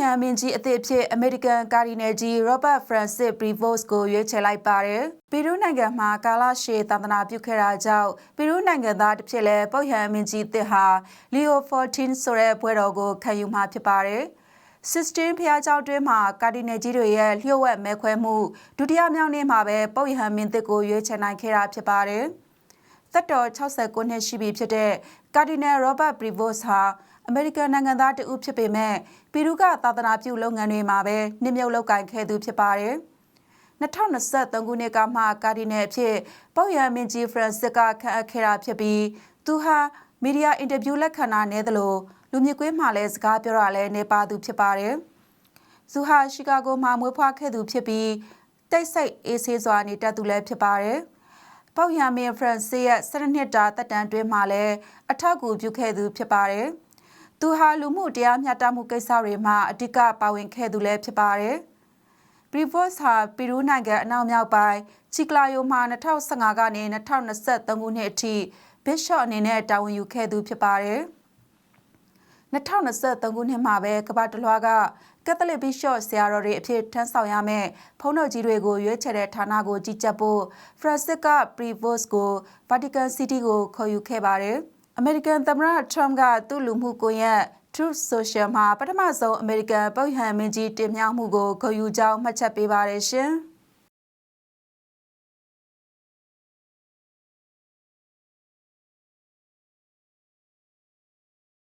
ရန်မင်းကြီးအသစ်ဖြစ်အမေရိကန်ကာဒီနယ်ကြီး Robert Francis Prevost ကိုရွေးချယ်လိုက်ပါတယ်။ပီရူးနိုင်ငံမှာကာလရှည်တန်တနာပြုခဲ့တာကြောင့်ပီရူးနိုင်ငံသားတစ်ဖြစ်လဲပုတ်ရန်မင်းကြီးအသစ်ဟာ Leo 14ဆိုတဲ့ဘွဲတော်ကိုခံယူမှာဖြစ်ပါတယ်။ 16ဖျားเจ้าတွင်းမှာကာဒီနယ်ကြီးတွေရဲ့လျှို့ဝှက်မဲခွဲမှုဒုတိယမြောက်နေ့မှာပဲပုတ်ရဟန်မင်းသစ်ကိုရွေးချယ်နိုင်ခဲ့တာဖြစ်ပါတယ်။သက်တော်69နှစ်ရှိပြီဖြစ်တဲ့ကာဒီနယ်ရောဘတ်ပရီဗို့စ်ဟာ အမေရိကန်နိုင်ငံသားတဦးဖြစ်ပေမဲ့ပီရူးကသာသနာပြုလုပ်ငန်းတွေမှာပဲနှိမ့်မြုပ်လုပ်ကိုင်ခဲ့သူဖြစ်ပါတယ်။2023ခုနှစ်ကမှကာဒီနယ်အဖြစ်ပေါ့ရန်မင်းကြီးဖရန်စစ်ကခန့်အပ်ခဲ့တာဖြစ်ပြီးသူဟာမီဒီယာအင်တာဗျူးလက်ခံတာနဲ့သလိုလူမြင့်ကွင်းမှာလည်းစကားပြောတာလည်းနေပါသူဖြစ်ပါတယ်။သူဟာရှီကာဂိုမှာမွေးဖွားခဲ့သူဖြစ်ပြီးတိတ်ဆိတ်အေးဆေးစွာနေတတ်သူလည်းဖြစ်ပါတယ်။ပေါ့ရန်မင်းဖရန်စစ်ရဲ့၁၂နှစ်တာတက်တန်းတွင်းမှာလည်းအထောက်အကူပြုခဲ့သူဖြစ်ပါတယ်။ သူဟာလူမှုတရားမျှတမှုကိစ္စတွေမှာအဓိကပါဝင်ခဲ့သူလည်းဖြစ်ပါတယ်။ Prevost ဟာပီရူးနိုင်ငံအနောက်မြောက်ပိုင်းချီကလာယိုမှာ2015ကနေ2023ခုနှစ်အထိ Bishop အနေနဲ့တာဝန်ယူခဲ့သူဖြစ်ပါတယ်။2023ခုနှစ်မှာပဲကမ္ဘာတလွှားကကက်သလစ်ဘီရှော့ဆရာတော်တွေအဖြစ်ထမ်းဆောင်ရမယ့်ဖုန်းတော်ကြီးတွေကိုရွေးချယ်တဲ့ဌာနကိုကြီးကြပ်ဖို့ဖရန်စစ်ကပရီဗို့စ်ကိုဗာတီကန်စီးတီးကိုခေါ်ယူခဲ့ပါတယ်။ အမေရိကန်သမ္မတထရမ့်ကသူ့လူမှုကွန်ရက် Truth Social မှာပထမဆုံးအမေရိကန်ပုတ်ဟန်မင်းကြီးတင်မြှောက်မှုကိုဂုဏ်ယူကြောင်းမှတ်ချက်ပေးပါတယ်ရှင်။